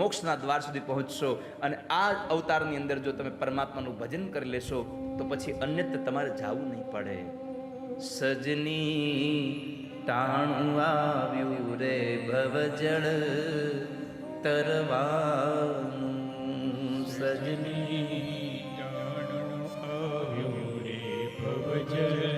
મોક્ષના દ્વાર સુધી પહોંચશો અને આ અવતારની અંદર જો તમે પરમાત્માનું ભજન કરી લેશો, તો પછી અન્યત્ર તમારે જવું નહીં પડે. સજની ટાણું આવ્યું રે ભવજળ, તરવાનું સજની મોઘો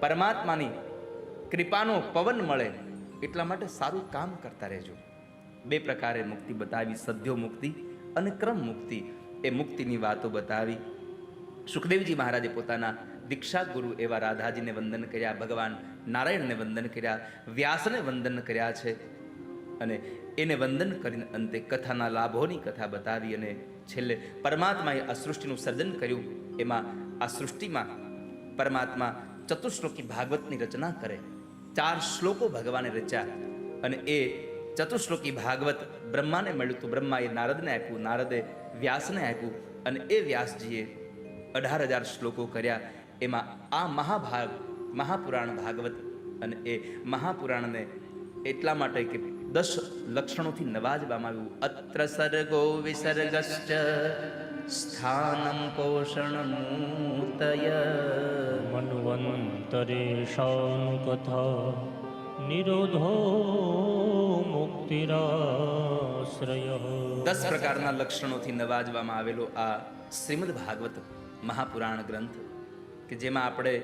પરમાત્માની કૃપાનો પવન મળે એટલા માટે સારું કામ કરતા રહેજો. બે પ્રકારે મુક્તિ બતાવી, સદ્યો મુક્તિ અને ક્રમ મુક્તિ. એ મુક્તિની વાતો બતાવી. સુખદેવજી મહારાજે પોતાના દીક્ષા ગુરુ એવા રાધાજીને વંદન કર્યા, ભગવાન નારાયણને વંદન કર્યા, વ્યાસને વંદન કર્યા છે. અને એને વંદન કરીને અંતે કથાના લાભોની કથા બતાવી અને છેલ્લે પરમાત્માએ આ સૃષ્ટિનું સર્જન કર્યું. એમાં આ સૃષ્ટિમાં પરમાત્મા ચતુશ્લોકી ભાગવતની રચના કરે. ચાર શ્લોકો ભગવાને રચ્યા અને એ ચતુશ્લોકી ભાગવત બ્રહ્માને મળ્યું તો બ્રહ્માએ નારદને આપ્યું, નારદે વ્યાસને આપ્યું અને એ વ્યાસજીએ અઢાર હજાર શ્લોકો કર્યા. એમાં આ મહાભાગ, મહાપુરાણ ભાગવત અને એ મહાપુરાણને એટલા માટે કે દસ લક્ષણોથી નવાજવામાં આવ્યું. અત્ર સર્ગો વિસર્ગશ્ચ સ્થાનમ પોષણ મૂર્તય. મન્વંતરેશાનું કથા નિરોધો મુક્તિરાશ્રય. દસ પ્રકારના લક્ષણોથી નવાજવામાં આવેલો આ શ્રીમદ ભાગવત મહાપુરાણ ગ્રંથ કે જેમાં આપણે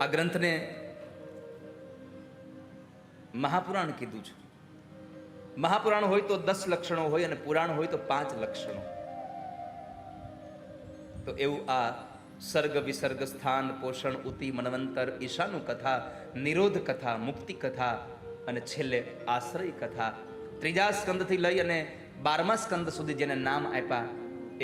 આ ગ્રંથને મહાપુરાણ કીધું છે. મહાપુરાણ હોય તો દસ લક્ષણો હોય અને પુરાણ હોય તો પાંચ લક્ષણો. તો એવું આ સર્ગ વિસર્ગ સ્થાન, પોષણ, ઉતિ, મનવંતર, ઈશાનું કથા, નિરોધ કથા, મુક્તિ કથા અને છેલ્લે આશ્રય કથા. ત્રીજા સ્કંદથી લઈ અને બારમા સ્કંદ સુધી જેને નામ આપ્યા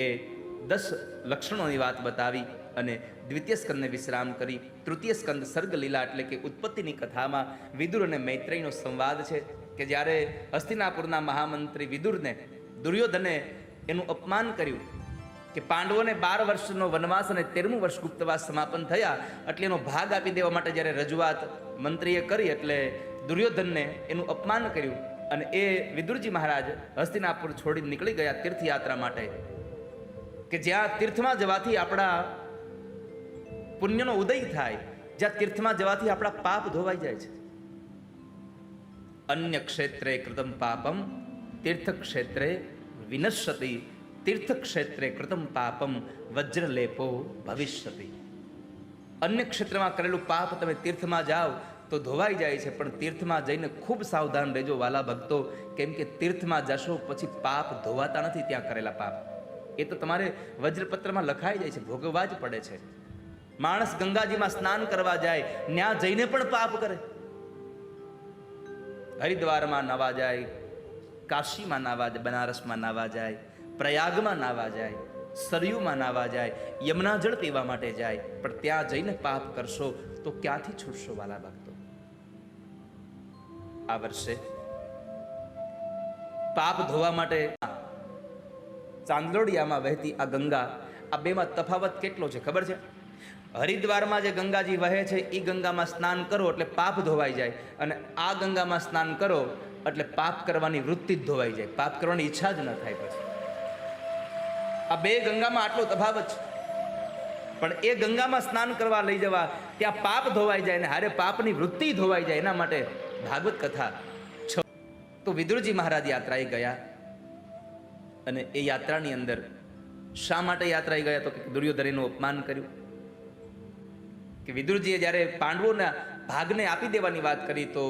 એ દસ લક્ષણોની વાત બતાવી. અને દ્વિતીય સ્કંદને વિશ્રામ કરી તૃતીય સ્કંદ સર્ગલીલા એટલે કે ઉત્પત્તિની કથામાં વિદુર અને મૈત્રેયનો સંવાદ છે કે જ્યારે હસ્તિનાપુરના મહામંત્રી વિદુરને દુર્યોધને એનું અપમાન કર્યું કે પાંડવોને બાર વર્ષનો વનવાસ અને તેરમું વર્ષ ગુપ્તવાસ સમાપન થયા એટલે એનો ભાગ આપી દેવા માટે જ્યારે રજૂઆત મંત્રીએ કરી એટલે દુર્યોધનને એનું અપમાન કર્યું અને એ વિદુરજી મહારાજ હસ્તિનાપુર છોડી નીકળી ગયા તીર્થયાત્રા માટે કે જ્યાં તીર્થમાં જવાથી આપણા પુણ્યનો ઉદય થાય જ્યાં તીર્થમાં જવાથી આપણા પાપ ધોવાઈ જાય છે. અન્ય ક્ષેત્રે કૃતમ પાપમ તીર્થ ક્ષેત્રે વિનશ્યતિ તીર્થ ક્ષેત્રે કૃતમ પાપમ, વજ્રલેપો ભવિષ્યતિ. અન્ય ક્ષેત્રમાં કરેલું પાપ તમે તીર્થમાં જાઓ તો ધોવાઈ જાય છે, પણ તીર્થમાં જઈને ખૂબ સાવધાન રહેજો વાલા ભક્તો, કેમ કે તીર્થમાં જશો પછી પાપ ધોવાતા નથી ત્યાં કરેલા પાપ. એ તો તમારે વજ્રપત્રમાં લખાઈ જાય છે, ભોગવવા જ પડે છે. માણસ ગંગાજીમાં સ્નાન કરવા જાય ત્યાં જઈને પણ પાપ કરે. હરિદ્વારમાં નાવા જાય, કાશીમાં નાવા જાય, બનારસમાં નાવા જાય, પ્રયાગમાં નાવા જાય, સરયુમાં નાવા જાય યમુના જળ પીવા માટે જાય, પણ ત્યાં જઈને પાપ કરશો તો ક્યાંથી છૂટશો વાલા ભક્તો? આ વર્ષે પાપ ધોવા માટે ચાંદલોડિયામાં વહેતી આ ગંગા, આ બેમાં તફાવત કેટલો છે ખબર છે? હરિદ્વારમાં જે ગંગાજી વહે છે એ ગંગામાં સ્નાન કરો એટલે પાપ ધોવાઈ જાય. અને આ ગંગામાં સ્નાન કરો એટલે પાપ કરવાની વૃત્તિ જ ધોવાઈ જાય. પાપ કરવાની ઈચ્છા જ ન થાય પછી. આ બે ગંગામાં આટલો તફાવત છે. પણ એ ગંગામાં સ્નાન કરવા લઈ જવા, ત્યાં પાપ ધોવાઈ જાય ને હારે પાપની વૃત્તિ ધોવાઈ જાય. એના માટે ભાગવત કથા છ. તો વિદુરજી મહારાજ યાત્રાએ ગયા. અને એ યાત્રાની અંદર શા માટે યાત્રાએ ગયા તો દુર્યોધરીનું અપમાન કર્યું? કે વિદુરજીએ જ્યારે પાંડવોના ભાગને આપી દેવાની વાત કરી તો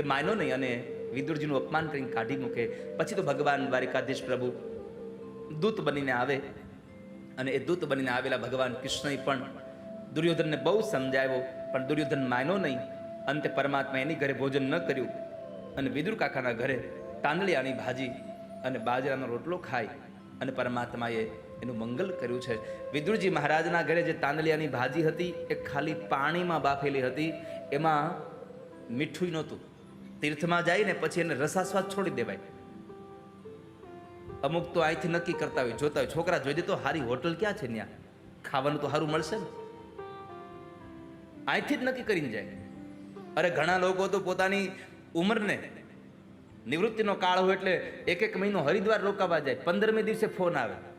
એ માન્યો નહીં અને વિદુરજીનું અપમાન કરીને કાઢી મૂકે. પછી તો ભગવાન દ્વારિકાધીશ પ્રભુ દૂત બનીને આવે અને એ દૂત બનીને આવેલા ભગવાન કૃષ્ણએ પણ દુર્યોધનને બહુ સમજાવ્યો, પણ દુર્યોધન માન્યો નહીં. અંતે પરમાત્મા એની ઘરે ભોજન ન કર્યું અને વિદુર કાકાના ઘરે તાંદળિયાની ભાજી અને બાજરાનો રોટલો ખાય અને પરમાત્માએ એનું મંગલ કર્યું છે. વિદુરજી મહારાજના ઘરે જે તાંદલિયાની ભાજી હતી, એ ખાલી પાણીમાં બાફેલી હતી, એમાં મીઠું નહોતું. તીર્થમાં જઈને પછી એને રસાસ્વાદ છોડી દેવાય. અમુક તો અહીંથી નક્કી કરતા હોય, જોતા હોય, છોકરા જોઈ દે તો હારી હોટલ ક્યાં છે ત્યાં ખાવાનું તો સારું મળશે ને. અહીંથી જ નક્કી કરીને જાય. અરે ઘણા લોકો તો પોતાની ઉંમરને નિવૃત્તિનો કાળ હોય એટલે એક એક મહિનો હરિદ્વાર રોકાવા જાય. પંદરમી દિવસે ફોન આવે.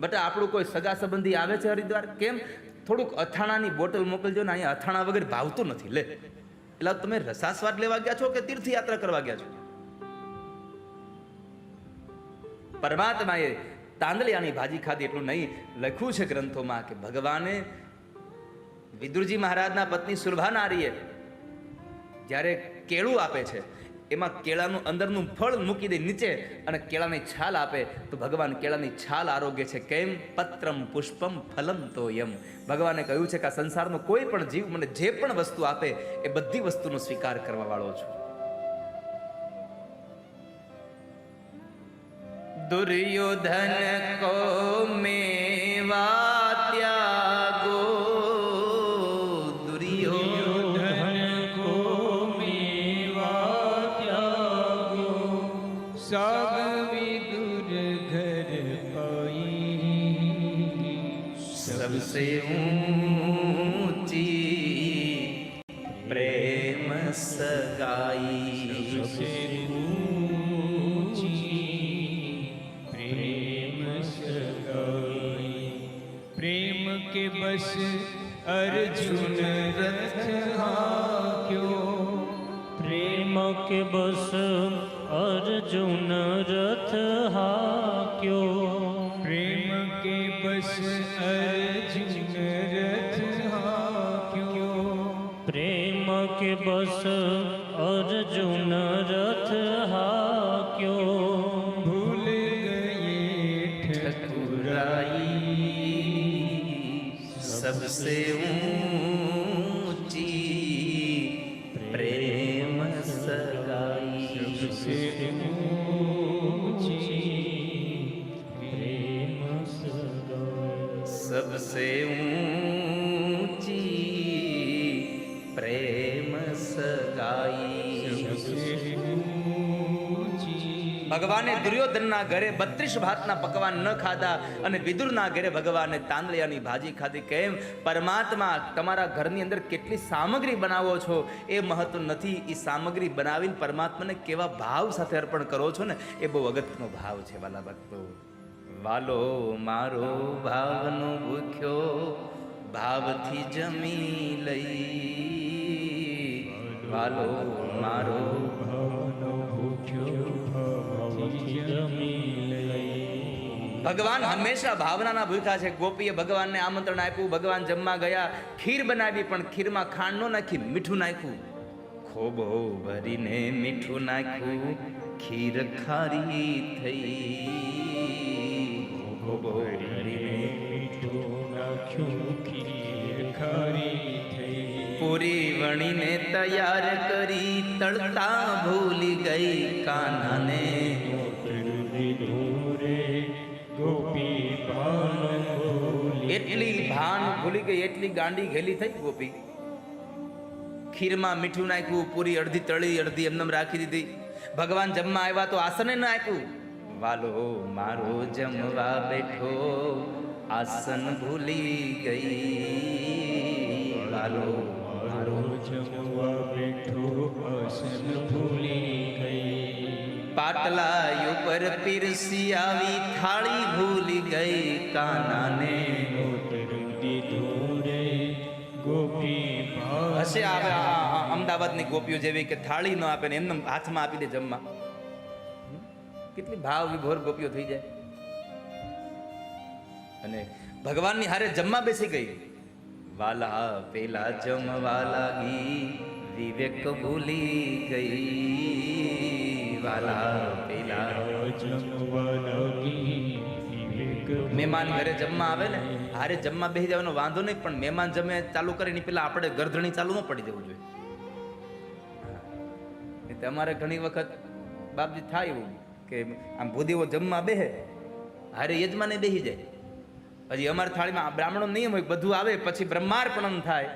બટા આપણું કોઈ સગા સંબંધી આવે છે હરિદ્વાર? કેમ? થોડુંક અથાણાની બોટલ મોકલજો ને અહીંયા અથાણા વગર ભાવતું નથી. લે. એટલે તમે રસાસ્વાદ લેવા ગયા છો કે તીર્થયાત્રા કરવા ગયા છો? પરમાત્માએ તાંદલિયાની ભાજી ખાધી એટલું નહીં. લખ્યું છે ગ્રંથોમાં કે ભગવાને વિદુરજી મહારાજના પત્ની સુરભાનારીએ જ્યારે કેળું આપે છે એમાં કેળાનું અંદરનું ફળ મૂકી દે નીચે અને કેળાની છાલ આપે. તો ભગવાન કેળાની છાલ આરોગ્ય છે. કેમ? પત્રમ પુષ્પમ ફલમ તો યમ. ભગવાને કહ્યું છે કે આ સંસારનો કોઈ પણ જીવ મને જે પણ વસ્તુ આપે, એ બધી વસ્તુનો સ્વીકાર કરવા વાળો છું. દુર્યોધન કો મેં દિવસ અર્જુન રથ હાક્યો પ્રેમ કે બસ અર્જુન રથ હાક્યો પ્રેમ કે બસ અર્જુન રથ હાક્યો પ્રેમ કે બસ અર્જુન ભગવાને દુર્યોધનના ઘરે બત્રીસ ભાતના પકવાન ન ખાધા અને વિદુરના ઘરે ભગવાને તાંદળિયાની ભાજી ખાધી. કેમ? પરમાત્મા, તમારા ઘરની અંદર કેટલી સામગ્રી બનાવો છો? એ મહત્વ નથી. એ સામગ્રી બનાવીને પરમાત્માને કેવા ભાવ સાથે અર્પણ કરો છો ને, એ બહુ અગત્યનો ભાવ છે, વાલા ભક્તો. વાલો, મારો ભાવનો ભૂખ્યો ભાવથી જમી લઈ વાલો મારો. ભગવાન હંમેશા ભાવનાના ભૂખ્યા છે. ગોપીએ ભગવાનને આમંત્રણ આપ્યું. ભગવાન જમવા ગયા. ખીર બનાવી, પણ ખીરમાં ખાંડ ન નાખી, મીઠું નાખ્યું. ખોબો ભરીને મીઠું નાખ્યું. ખીર ખારી થઈ. ખોબો પૂરી વણીને તૈયાર કરી તળતા ભૂલી ગઈ કાનાને દૂરે ગોપી ભાન ભૂલી એટલી ભાન ભૂલી ગઈ, એટલી ગાંડી ઘેલી થઈ ગોપી. ખીરમાં મીઠું નાખ્યું, પૂરી અડધી તળી, અડધી એમનેમ રાખી દીધી. ભગવાન જમવા આવ્યા તો આસને ન આપ્યું. વાલો, મારો જમવા બેઠો, આસન ભૂલી ગઈ. વાલો મારો જમવા બેઠો આસન ભૂલી ગઈ પાટલા ઉપર પીરસી આવી થાળી ભૂલી ગઈ કાનાને દૂરે ગોપી હશે આવે અમદાવાદની ગોપીઓ જેવી કે થાળી ન આપે ને એમને હાથમાં આપી દે જમવા. કેટલી ભાવ વિભોર ગોપીઓ થઈ જાય. અને ભગવાનની હારે જમવા બેસી ગઈ. વાલા પેલા જમવા લાગી વિવેક ભૂલી ગઈ. વાલા પેલા જમવા લાગી મહેમાન ઘરે જમવા આવે ને, હારે જમવા બેસી જવાનો વાંધો નહીં, પણ મહેમાન જમે ચાલુ કરીને પેલા આપણે ગરધણી ચાલુ ન પડી જવું જોઈએ. તમારે ઘણી વખત બાપજી થાય એવું કે આમ ભૂદેવો જમવા બેહે, હારે યજમાને બેસી જાય. હજી અમારી થાળીમાં બ્રાહ્મણો નિયમ હોય બધું આવે, પછી બ્રહ્માર્પણમ થાય,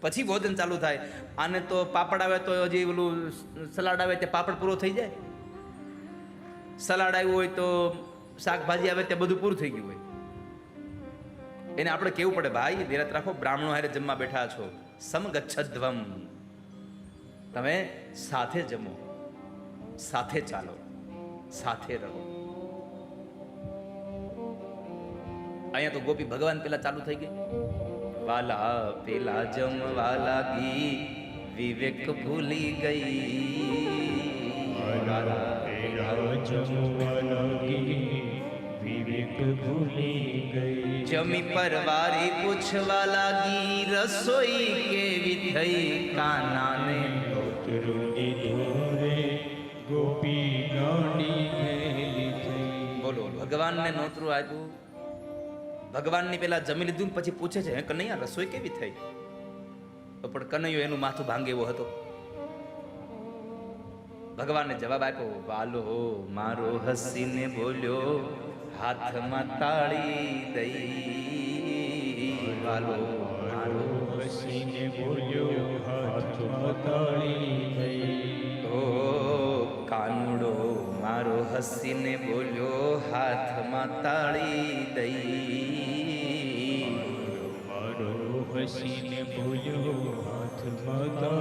પછી ભોજન ચાલુ થાય. આને તો પાપડ આવે તો હજી ઓલું સલાડ આવે તે પાપડ પૂરો થઈ જાય. સલાડ આવ્યું હોય તો શાકભાજી આવે તે બધું પૂરું થઈ ગયું હોય. એને આપણે કેવું પડે? ભાઈ ધીરત રાખો, બ્રાહ્મણો હારે જમવા બેઠા છો. સમગચ્છધ્વમ તમે સાથે જમો, સાથે ચાલો, સાથે રહો. અહીંયા તો ગોપી ભગવાન પેલા ચાલુ થઈ ગઈ. વાલા પેલા જમવા લાગી વિવેક ભૂલી ગઈ. વાલા પેલા જમવા લાગી વિવેક ભૂલી ગઈ. જમી પરવારી પૂછવા લાગી, રસોઈ કેવી થઈ? કાનાને નોતરુની દોરે ગોપી ગાંડી ગયેલી થઈ. બોલો, ભગવાનને નોતરું આપ્યું? ભગવાનની પેલા જમી લીધું પછી પૂછે છે, હે કનૈયા, રસોઈ કેવી થઈ? તો પણ કનૈયો એનું માથું ભાંગે એવો હતો. ભગવાનને જવાબ આપ્યો, વાલો, મારો હસીને બોલ્યો, હાથમાં તાળી દઈ. વાલો, મારો હસીને બોલ્યો, હાથમાં તાળી દઈ. ઓ કાનુડો, મારો હસીને બોલ્યો, હાથમાં તાળી દઈ. હસીને બોલ્યો હાથમાં તાળી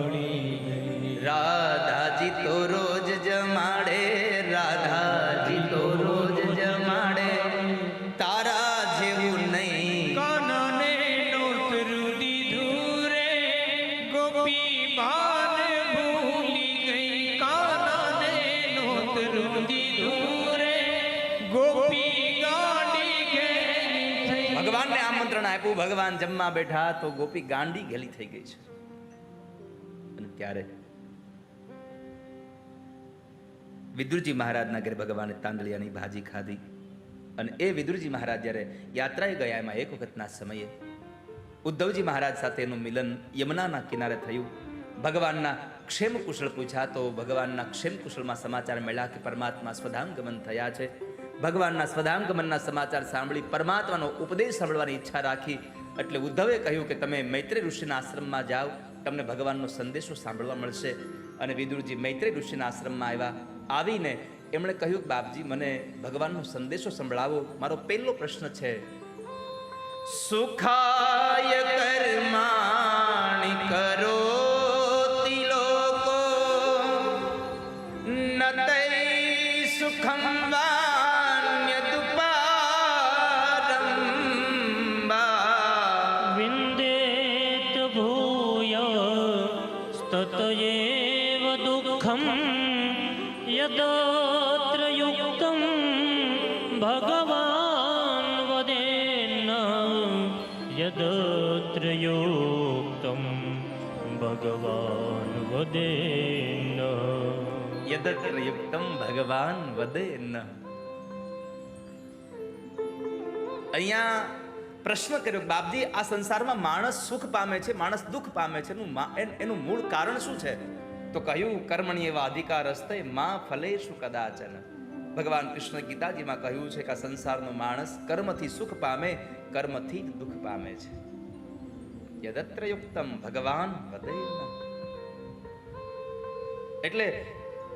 ભગવાન જમવા બેઠા તો ગોપી ગાંડી ગેલી થઈ ગઈ છે. અને ત્યારે વિદુરજી મહારાજના ઘરે ભગવાને તાંદળિયાની ભાજી ખાધી. અને એ વિદુરજી મહારાજ જ્યારે યાત્રાએ ગયા, એમાં એક વખતના સમયે ઉદ્ધવજી મહારાજ સાથે એનું મિલન યમુનાના કિનારે થયું. ભગવાનના ક્ષેમ કુશળ પૂછ્યા તો ભગવાનના ક્ષેમ કુશળમાં સમાચાર મળ્યા કે પરમાત્મા સ્વધામ ગમન થયા છે. ભગવાનના સ્વધાંગમનના સમાચાર સાંભળી પરમાત્માનો ઉપદેશ સાંભળવાની ઈચ્છા રાખી એટલે ઉદ્ધવે કહ્યું કે તમે મૈત્રી ઋષિના આશ્રમમાં જાઓ, તમને ભગવાનનો સંદેશો સાંભળવા મળશે. અને વિદુરજી મૈત્રી ઋષિના આશ્રમમાં આવ્યા. આવીને એમણે કહ્યું કે, બાપજી, મને ભગવાનનો સંદેશો સંભળાવો. મારો પહેલો પ્રશ્ન છે, સુખાય કર્માણિ यदत्र युक्तं भगवान् वदेन्न यदत्र युक्तं भगवान् वदेन्न યદત્ર યુક્તમ ભગવાન વદે ન અહીંયા પ્રશ્ન કર્યો કે બાપજી આ સંસારમાં માણસ સુખ પામે છે માણસ દુઃખ પામે છે એનું મા- એન- એનું મૂળ કારણ શું છે તો કહ્યું, કર્મણી એવા અધિકારમાં ફલેશુ કદાચન. ભગવાન કૃષ્ણ ગીતાજીમાં કહ્યું છે કે આ સંસારનો માણસ કર્મથી સુખ પામે, કર્મથી જ દુઃખ પામે છે. યદત્ર યુક્તમ ભગવાન વદે એટલે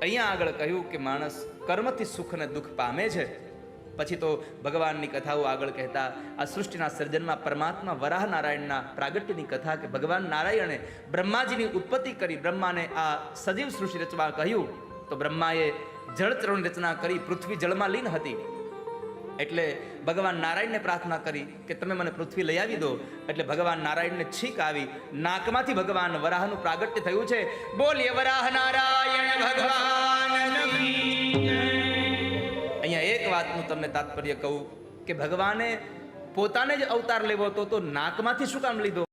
અહીંયા આગળ કહ્યું કે માણસ કર્મથી સુખ અને દુઃખ પામે છે પછી તો ભગવાનની કથાઓ આગળ કહેતા, આ સૃષ્ટિના સર્જનમાં પરમાત્મા વરાહ નારાયણના પ્રાગટ્યની કથા કે ભગવાન નારાયણે બ્રહ્માજીની ઉત્પત્તિ કરી, બ્રહ્માને આ સજીવ સૃષ્ટિ રચવા કહ્યું, તો બ્રહ્માએ જળચરોની રચના કરી, પૃથ્વી જળમાં લીન હતી. એટલે ભગવાન નારાયણને પ્રાર્થના કરી કે તમે મને પૃથ્વી લઈ આવી દો. એટલે ભગવાન નારાયણને છીક આવી, નાકમાંથી ભગવાન વરાહનું પ્રાગટ્ય થયું છે. બોલીએ વરાહ નારાયણ ભગવાન! વાતનું તમને તાત્પર્ય કહું કે ભગવાને પોતાને જ અવતાર લેવો હતો તો નાકમાંથી શું કામ લીધો?